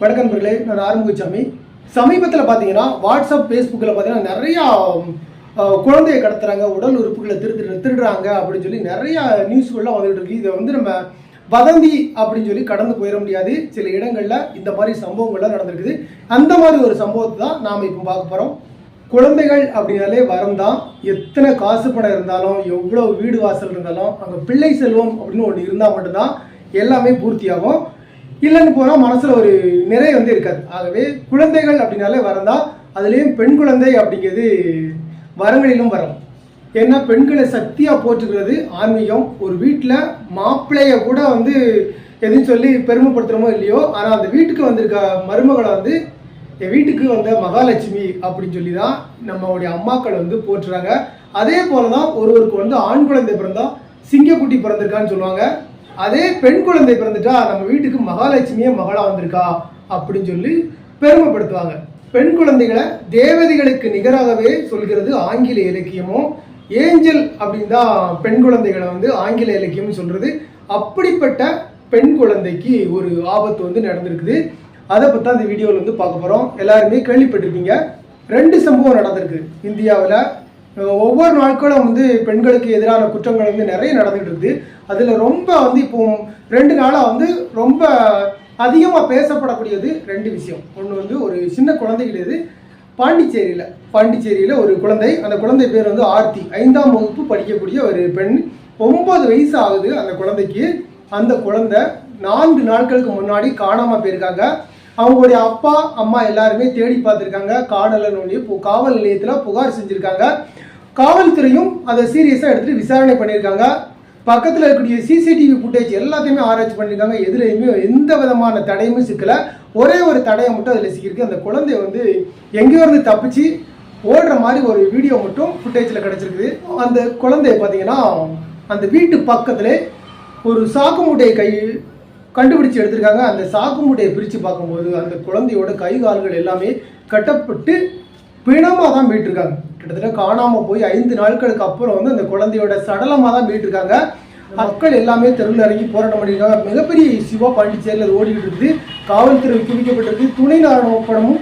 வணக்கம் நண்பர்களே நான் ஆரம்பிச்சாமி சமீபத்தில் பார்த்தீங்கன்னா வாட்ஸ்அப் ஃபேஸ்புக்கில் பார்த்தீங்கன்னா நிறையா குழந்தையை கடத்துறாங்க உடல் உறுப்புகளை திருடு திருடுறாங்க அப்படின்னு சொல்லி நிறையா நியூஸ்கள்லாம் வந்துட்டு இருக்கு. இதை வந்து நம்ம வதந்தி அப்படின்னு சொல்லி கடந்து போயிட முடியாது. சில இடங்களில் இந்த மாதிரி சம்பவங்கள்லாம் நடந்திருக்குது. அந்த மாதிரி ஒரு சம்பவத்தை தான் நாம் இப்போ பார்க்க போகிறோம் குழந்தைகள் அப்படின்னாலே வரம் தான். எத்தனை காசு பணம் இருந்தாலும் எவ்வளோ வீடு வாசல் இருந்தாலும் அங்கே பிள்ளை செல்வம் அப்படின்னு ஒன்று இருந்தால் மட்டும்தான் எல்லாமே பூர்த்தியாகும். இல்லைன்னு போனால் மனசில் ஒரு நிறை வந்து இருக்காது. ஆகவே குழந்தைகள் அப்படின்னாலே வரம் தான் அதுலேயும் பெண் குழந்தை அப்படிங்கிறது வரங்களிலும் வரும். ஏன்னா பெண்களை சக்தியாக போற்றுக்கிறது ஆன்மீகம். ஒரு வீட்டில் மாப்பிள்ளைய கூட வந்து எதுவும் சொல்லி பெருமைப்படுத்துகிறோமோ இல்லையோ ஆனால் அந்த வீட்டுக்கு வந்திருக்க மருமகளை வந்து என் வீட்டுக்கு வந்த மகாலட்சுமி அப்படின்னு சொல்லி தான் நம்மளுடைய அம்மாக்கள் வந்து போற்றுறாங்க. அதே போல தான் ஒருவருக்கு வந்து ஆண் குழந்தை பிறந்தா சிங்கக்குட்டி பிறந்திருக்கான்னு சொல்லுவாங்க. அதே பெண் குழந்தை பிறந்துட்டா நம்ம வீட்டுக்கு மகாலட்சுமியே மகளா வந்திருக்கா அப்படின்னு சொல்லி பெருமைப்படுத்துவாங்க. பெண் குழந்தைகளை தேவதைகளுக்கு நிகராகவே சொல்கிறது ஆங்கில இலக்கியமும் ஏஞ்சல் அப்படின்னு தான் பெண் குழந்தைகளை வந்து ஆங்கில இலக்கியம்னு சொல்றது. அப்படிப்பட்ட பெண் குழந்தைக்கு ஒரு ஆபத்து வந்து நடந்திருக்குது. அதை பற்றி தான் வீடியோவில் வந்து பார்க்க போகிறோம் எல்லாருமே கேள்விப்பட்டிருப்பீங்க. ரெண்டு சம்பவம் நடந்திருக்கு இந்தியாவில். ஒவ்வொரு நாட்களும் வந்து பெண்களுக்கு எதிரான குற்றங்கள் வந்து நிறைய நடந்துகிட்டு இருக்குது அதில் ரொம்ப வந்து இப்போ ரெண்டு நாளாக வந்து ரொம்ப அதிகமாக பேசப்படக்கூடியது ரெண்டு விஷயம். ஒன்று வந்து ஒரு சின்ன குழந்தை கிடையாது பாண்டிச்சேரியில். பாண்டிச்சேரியில் ஒரு குழந்தை. அந்த குழந்தை பேர் வந்து ஆர்த்தி. ஐந்தாம் வகுப்பு படிக்கக்கூடிய ஒரு பெண். ஒன்பது வயசு ஆகுது அந்த குழந்தைக்கு. அந்த குழந்தை நான்கு நாட்களுக்கு முன்னாடி காணாமல் போயிருக்காங்க. அவங்களுடைய அப்பா அம்மா எல்லாருமே தேடி பார்த்துருக்காங்க. காணலன்னு ஒண்ணி பு- காவல் நிலையத்தில் புகார் செஞ்சுருக்காங்க. காவல்துறையும் அதை சீரியஸாக எடுத்துகிட்டு விசாரணை பண்ணியிருக்காங்க. பக்கத்தில் இருக்கக்கூடிய சிசிடிவி ஃபுட்டேஜ் எல்லாத்தையுமே ஆராய்ச்சி பண்ணியிருக்காங்க. எதுலையுமே எந்த விதமான தடையுமே சிக்கலை. ஒரே ஒரு தடையை மட்டும் அதில் சிக்கியிருக்கு. அந்த குழந்தைய வந்து எங்கேயோ இருந்து தப்பிச்சு ஓடுற மாதிரி ஒரு வீடியோ மட்டும் ஃபுட்டேஜில் கிடச்சிருக்குது. அந்த குழந்தைய பார்த்தீங்கன்னா அந்த வீட்டு பக்கத்தில் ஒரு சாக்கு மூட்டையை கை கண்டுபிடிச்சு எடுத்திருக்காங்க. அந்த சாக்கு மூட்டையை பிரித்து பார்க்கும்போது அந்த குழந்தையோட கை கால்கள் எல்லாமே கட்டப்பட்டு பிணமாக தான் போயிட்டுருக்காங்க கிட்டத்தட்ட காணாமல் போய் ஐந்து நாட்களுக்கு அப்புறம் வந்து அந்த குழந்தையோட சடலமாக தான் மீட்டிருக்காங்க மக்கள் எல்லாமே தெருவில் இறங்கி போராட்டம் பண்ணியிருக்காங்க மிகப்பெரிய சிவா பாண்டிச்சேரியில் அது ஓடிக்கிட்டு இருக்குது. காவல்துறை குவிக்கப்பட்டிருக்கு. துணை ராணுவப்படமும்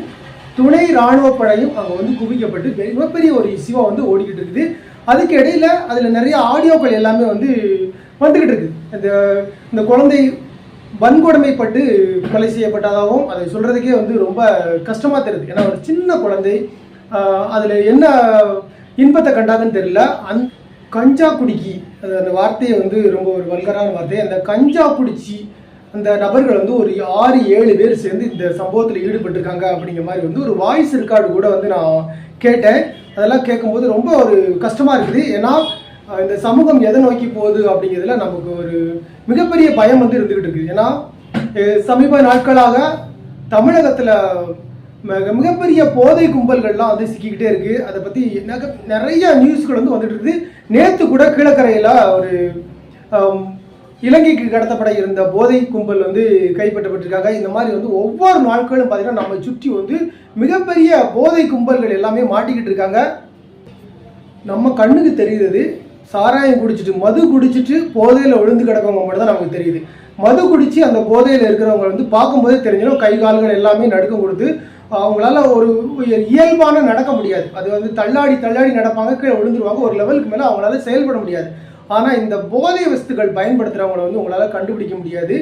துணை ராணுவ படையும் அங்கே வந்து குவிக்கப்பட்டு மிகப்பெரிய ஒரு இஷ்யூவாக வந்து ஓடிக்கிட்டு இருக்குது. அதுக்கு இடையில அதில் நிறைய ஆடியோக்கள் எல்லாமே வந்து வந்துக்கிட்டு இருக்குது. இந்த இந்த குழந்தை வன்கொடுமைப்பட்டு கொலை செய்யப்பட்டதாகவும் அதை சொல்கிறதுக்கே வந்து ரொம்ப கஷ்டமாக தெரியுது. ஏன்னா ஒரு சின்ன குழந்தை அதில் என்ன இன்பத்தை கண்டாங்கன்னு தெரியல. அந் கஞ்சா குடிக்கி அது அந்த வார்த்தையை வந்து ரொம்ப ஒரு வல்கரான வார்த்தை. அந்த கஞ்சா குடிச்சி அந்த நபர்கள் வந்து ஒரு ஆறு ஏழு பேர் சேர்ந்து இந்த சம்பவத்தில் ஈடுபட்டிருக்காங்க அப்படிங்கிற மாதிரி வந்து ஒரு வாய்ஸ் ரெக்கார்டு கூட வந்து நான் கேட்டேன். அதெல்லாம் கேட்கும்போது ரொம்ப ஒரு கஷ்டமாக இருக்குது. ஏன்னா இந்த சமூகம் எதை நோக்கி போகுது அப்படிங்கிறதுல நமக்கு ஒரு மிகப்பெரிய பயம் வந்து இருந்துக்கிட்டு இருக்குது. ஏன்னா சமீப நாட்களாக தமிழகத்தில் மிகப்பெரிய போதை கும்பல்கள்லாம் வந்து சிக்கிக்கிட்டே இருக்கு. அதை பற்றி நிறைய நியூஸ்கள் வந்து வந்துட்டு இருக்குது. நேற்று கூட கீழக்கரையில் ஒரு இலங்கைக்கு கடத்தப்பட இருந்த போதை கும்பல் வந்து கைப்பற்றப்பட்டிருக்காங்க. இந்த மாதிரி வந்து ஒவ்வொரு நாட்களும் பார்த்தீங்கன்னா நம்ம சுற்றி வந்து மிகப்பெரிய போதை கும்பல்கள் எல்லாமே மாட்டிக்கிட்டு இருக்காங்க. நம்ம கண்ணுக்கு தெரியுது. சாராயம் குடிச்சிட்டு மது குடிச்சிட்டு போதையில் விழுந்து கிடக்கவங்க மட்டும் தான் நமக்கு தெரியுது. மது குடிச்சு அந்த போதையில் இருக்கிறவங்க வந்து பார்க்கும்போதே தெரிஞ்சிடும். கை கால்கள் எல்லாமே நடுக்கம் கொடுத்து அவங்களால ஒரு இயல்பான நடக்க முடியாது. அது வந்து தள்ளாடி தள்ளாடி நடப்பாங்க கீழே விழுந்துருவாங்க. ஒரு லெவலுக்கு மேலே அவங்களால செயல்பட முடியாது. ஆனால் இந்த போதை வஸ்துக்கள் பயன்படுத்துகிறவங்கள வந்து உங்களால் கண்டுபிடிக்க முடியாது.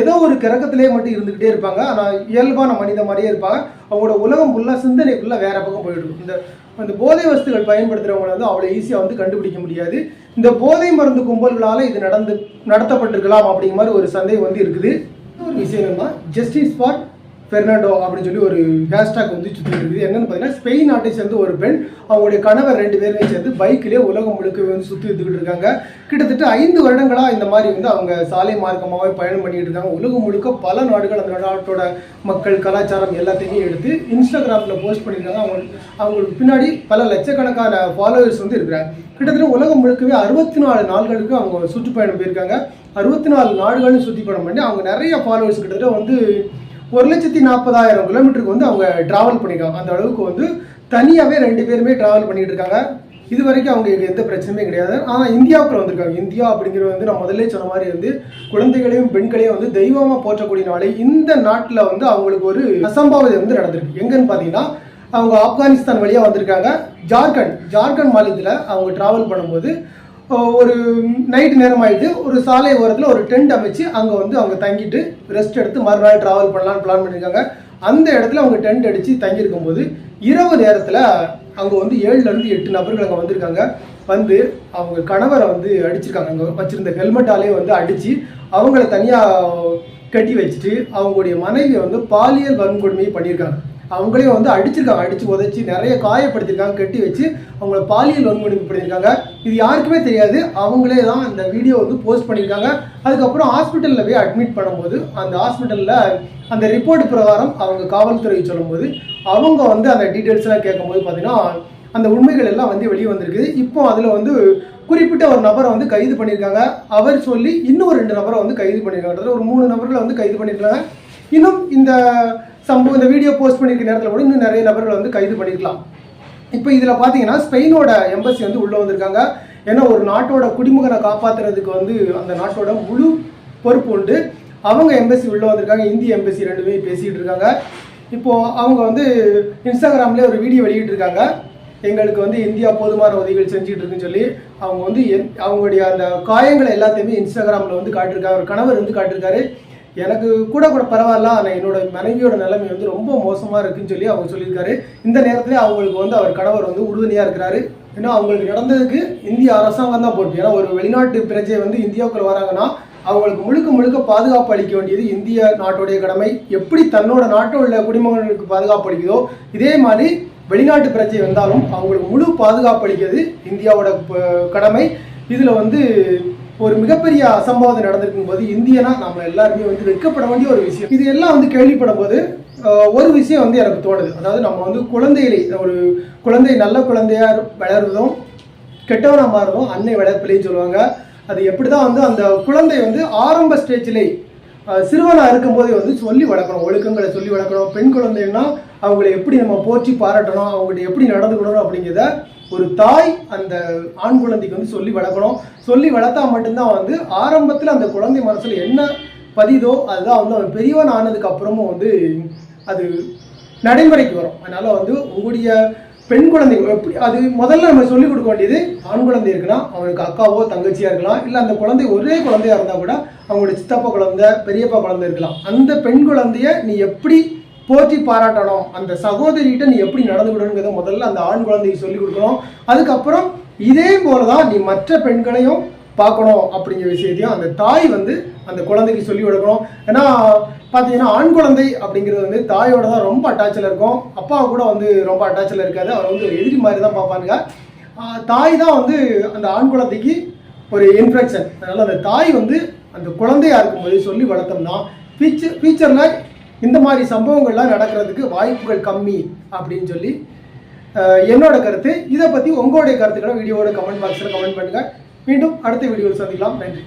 ஏதோ ஒரு கிறக்கத்திலே மட்டும் இருந்துக்கிட்டே இருப்பாங்க. ஆனால் இயல்பான மனித மாதிரியே இருப்பாங்க. அவங்களோட உலகம் ஃபுல்லாக சிந்தனை ஃபுல்லாக வேற பக்கம் போயிடும் இந்த அந்த போதை வஸ்துகள் பயன்படுத்துகிறவங்கள வந்து அவ்வளோ ஈஸியாக வந்து கண்டுபிடிக்க முடியாது. இந்த போதை மருந்து கும்பல்களால் இது நடந்து நடத்தப்பட்டிருக்கலாம் அப்படிங்கிற மாதிரி ஒரு சந்தேகம் வந்து இருக்குது. ஒரு விஷயம் என்னன்னா ஜஸ்டிஸ் ஃபார் பெர்னாண்டோ அப்படின்னு சொல்லி ஒரு ஹேஷ்டாக் வந்து சுற்றிட்டு இருக்குது என்னென்னு பார்த்தீங்கன்னா ஸ்பெயின் நாட்டை சேர்ந்து ஒரு பெண் அவங்களுடைய கணவர் ரெண்டு பேருமே சேர்ந்து பைக்கிலே உலகம் முழுக்க வந்து சுற்றி எடுத்துக்கிட்டு இருக்காங்க. கிட்டத்தட்ட ஐந்து வருடங்களாக இந்த மாதிரி வந்து அவங்க சாலை மார்க்கமாகவே பயணம் பண்ணிட்டு இருக்காங்க. உலகம் முழுக்க பல நாடுகள் அந்த நாட்டோட மக்கள் கலாச்சாரம் எல்லாத்தையுமே எடுத்து இன்ஸ்டாகிராமில் போஸ்ட் பண்ணியிருக்காங்க. அவங்க அவங்களுக்கு பின்னாடி பல லட்சக்கணக்கான ஃபாலோவர்ஸ் வந்து இருக்கிறாங்க. கிட்டத்தட்ட உலகம் முழுக்கவே அறுபத்தி நாலு நாள்களுக்கு அவங்க சுற்றுப்பயணம் போயிருக்காங்க. அறுபத்தி நாலு நாடுகளும் சுற்றி பயணம் பண்ணி அவங்க நிறைய ஃபாலோவர்ஸ் கிட்டத்தட்ட வந்து ஒரு லட்சத்தி நாற்பதாயிரம் கிலோமீட்டருக்கு வந்து அவங்க டிராவல் பண்ணியிருக்காங்க அந்த அளவுக்கு வந்து தனியாகவே ரெண்டு பேருமே டிராவல் பண்ணிகிட்டு இருக்காங்க. இது வரைக்கும் அவங்களுக்கு எந்த பிரச்சனையுமே கிடையாது. ஆனால் இந்தியாவுக்குள்ள வந்திருக்காங்க. இந்தியா அப்படிங்கிறது வந்து நான் முதல்ல சொன்ன மாதிரி வந்து குழந்தைகளையும் பெண்களையும் வந்து தெய்வமாக போற்றக்கூடிய நாளை இந்த நாட்டில் வந்து அவங்களுக்கு ஒரு அசம்பாவிதம் வந்து நடந்திருக்கு. எங்கன்னு பார்த்தீங்கன்னா அவங்க ஆப்கானிஸ்தான் வழியாக வந்திருக்காங்க. ஜார்க்கண்ட் ஜார்க்கண்ட் மாநிலத்தில் அவங்க ட்ராவல் பண்ணும்போது ஒரு நைட் நேரம் ஆயிட்டு ஒரு சாலை ஓரத்தில் ஒரு டென்ட் அமைச்சு அங்கே வந்து அவங்க தங்கிட்டு ரெஸ்ட் எடுத்து மறுநாள் ட்ராவல் பண்ணலாம்னு பிளான் பண்ணியிருக்காங்க அந்த இடத்துல அவங்க டென்ட் அடித்து தங்கியிருக்கும் போது இரவு நேரத்தில் அங்கே வந்து ஏழுலேருந்து எட்டு நபர்கள் அங்கே வந்திருக்காங்க. வந்து அவங்க கணவரை வந்து அடிச்சிருக்காங்க. அங்கே வச்சிருந்த ஹெல்மெட்டாலே வந்து அடித்து அவங்கள தனியாக கட்டி வச்சுட்டு அவங்களுடைய மனைவியை வந்து பாலியல் வன்கொடுமையை பண்ணியிருக்காங்க. அவங்களையும் வந்து அடிச்சிருக்காங்க அடிச்சு உதைச்சி நிறைய காயப்படுத்திருக்காங்க கட்டி வச்சு அவங்கள பாலியல் வன்கொடுமை பண்ணியிருக்காங்க இது யாருக்குமே தெரியாது. அவங்களே தான் இந்த வீடியோ வந்து போஸ்ட் பண்ணியிருக்காங்க. அதுக்கப்புறம் ஹாஸ்பிட்டலில் போய் அட்மிட் பண்ணும்போது அந்த ஹாஸ்பிட்டலில் அந்த ரிப்போர்ட் பிரகாரம் அவங்க காவல்துறை சொல்லும்போது அவங்க வந்து அந்த டீட்டெயில்ஸ்லாம் கேட்கும்போது பார்த்தீங்கன்னா அந்த உண்மைகள் எல்லாம் வந்து வெளியே வந்திருக்குது. இப்போ அதில் வந்து குறிப்பிட்ட ஒரு நபரை வந்து கைது பண்ணியிருக்காங்க. அவர் சொல்லி இன்னும் ஒரு ரெண்டு நபரை வந்து கைது பண்ணியிருக்காங்க. ஒரு மூணு நபர்களை வந்து கைது பண்ணியிருக்காங்க. இன்னும் இந்த சம்பவம் இந்த வீடியோ போஸ்ட் பண்ணியிருக்க நேரத்தில் கூட இன்னும் நிறைய நபர்களை வந்து கைது பண்ணியிருக்கலாம் இப்போ இதில் பார்த்தீங்கன்னா ஸ்பெயினோட எம்பசி வந்து உள்ளே வந்திருக்காங்க. ஏன்னா ஒரு நாட்டோட குடிமகனை காப்பாற்றுறதுக்கு வந்து அந்த நாட்டோட முழு பொறுப்பு உண்டு. அவங்க எம்பசி உள்ளே வந்திருக்காங்க. இந்திய எம்பசி ரெண்டுமே பேசிகிட்டு இருக்காங்க. இப்போது அவங்க வந்து இன்ஸ்டாகிராம்லேயே ஒரு வீடியோ வெளியிட்டிருக்காங்க எங்களுக்கு வந்து இந்தியா போதுமான உதவிகள் செஞ்சுட்டு இருக்குன்னு சொல்லி அவங்க வந்து என்- அவங்களுடைய அந்த காயங்களை எல்லாத்தையுமே இன்ஸ்டாகிராமில் வந்து காட்டியிருக்காரு ஒரு கணவர் வந்து காட்டியிருக்காரு. எனக்கு கூட கூட பரவாயில்ல ஆனால் என்னோட மனைவியோட நிலைமை வந்து ரொம்ப மோசமாக இருக்குன்னு சொல்லி அவங்க சொல்லியிருக்காரு. இந்த நேரத்தில் அவங்களுக்கு வந்து அவர் கணவர் வந்து உறுதுணையாக இருக்கிறாரு. ஏன்னா அவங்களுக்கு நடந்ததுக்கு இந்திய அரசாங்கம் தான் போட்டு ஏன்னா ஒரு வெளிநாட்டு பிரஜை வந்து இந்தியாவுக்குள்ள வராங்கன்னா அவங்களுக்கு முழுக்க முழுக்க பாதுகாப்பு அளிக்க வேண்டியது இந்திய நாட்டுடைய கடமை. எப்படி தன்னோட நாட்டில் உள்ள குடிமகன்களுக்கு பாதுகாப்பு அளிக்குதோ இதே மாதிரி வெளிநாட்டு பிரச்சனை வந்தாலும் அவங்களுக்கு முழு பாதுகாப்பு அளிக்கிறது இந்தியாவோட கடமை. இதில் வந்து ஒரு மிகப்பெரிய அசம்பாவிதம் நடந்திருக்கும் போது இந்தியனா நம்ம எல்லாருமே வந்து வெட்கப்பட வேண்டிய ஒரு விஷயம். இது எல்லாம் வந்து கேள்விப்படும் போது ஒரு விஷயம் வந்து எனக்கு தோணுது. அதாவது நம்ம வந்து குழந்தைகளை ஒரு குழந்தை நல்ல குழந்தையா வளர்றதும் கெட்டவனா மாறுறதும் அன்னை வளர்ப்பிலையும் சொல்லுவாங்க. அது எப்படி தான் வந்து அந்த குழந்தை வந்து ஆரம்ப ஸ்டேஜிலே சிறுவனாக இருக்கும்போதே வந்து சொல்லி வளர்க்கணும் ஒழுக்கங்களை சொல்லி வளர்க்கணும். பெண் குழந்தைன்னா அவங்களை எப்படி நம்ம போற்றி பாராட்டணும் அவங்கள்ட்ட எப்படி நடந்துக்கணும் அப்படிங்கிறத ஒரு தாய் அந்த ஆண் குழந்தைக்கு வந்து சொல்லி வளர்க்கணும். சொல்லி வளர்த்தா மட்டும்தான் வந்து ஆரம்பத்தில் அந்த குழந்தை மனசில் என்ன பதிதோ அதுதான் வந்து அவன் பெரியவன் ஆனதுக்கு அப்புறமும் வந்து அது நடைமுறைக்கு வரும். அதனால வந்து உங்களுடைய பெண் குழந்தை எப்படி அது முதல்ல நம்ம சொல்லிக் கொடுக்க வேண்டியது ஆண் குழந்தை இருக்குன்னா அவனுக்கு அக்காவோ தங்கச்சியா இருக்கலாம். இல்லை அந்த குழந்தை ஒரே குழந்தையா இருந்தால் கூட அவங்களுடைய சித்தப்பா குழந்தை பெரியப்பா குழந்தை இருக்கலாம். அந்த பெண் குழந்தைய நீ எப்படி போற்றி பாராட்டணும். அந்த சகோதரிகிட்ட நீ எப்படி நடந்துவிடணுங்கிறத முதல்ல அந்த ஆண் குழந்தைக்கு சொல்லிக் கொடுக்கணும். அதுக்கப்புறம் இதே போலதான் நீ மற்ற பெண்களையும் பார்க்கணும் அப்படிங்கிற விஷயத்தையும் அந்த தாய் வந்து அந்த குழந்தைக்கு சொல்லி கொடுக்கணும். ஏன்னா பார்த்தீங்கன்னா ஆண் குழந்தை அப்படிங்கிறது வந்து தாயோட தான் ரொம்ப அட்டாச்சில் இருக்கும். அப்பா கூட வந்து ரொம்ப அட்டாச்சில் இருக்காது. அவர் வந்து ஒரு எதிரி மாதிரி தான் பார்ப்பானுங்க. தாய் தான் வந்து அந்த ஆண் குழந்தைக்கு ஒரு இன்ஃபெக்ஷன் அதனால் அந்த தாய் வந்து அந்த குழந்தையாக இருக்கும்போது சொல்லி வளர்த்தோம்னா ஃபியூச்சர் ஃபியூச்சரில் இந்த மாதிரி சம்பவங்கள்லாம் நடக்கிறதுக்கு வாய்ப்புகள் கம்மி அப்படின்னு சொல்லி என்னோட கருத்து. இதை பற்றி உங்களுடைய கருத்துக்களை வீடியோட கமெண்ட் பாக்ஸில் கமெண்ட் பண்ணுங்கள் மீண்டும் அடுத்த வீடியோவில் சந்திக்கலாம். நன்றி.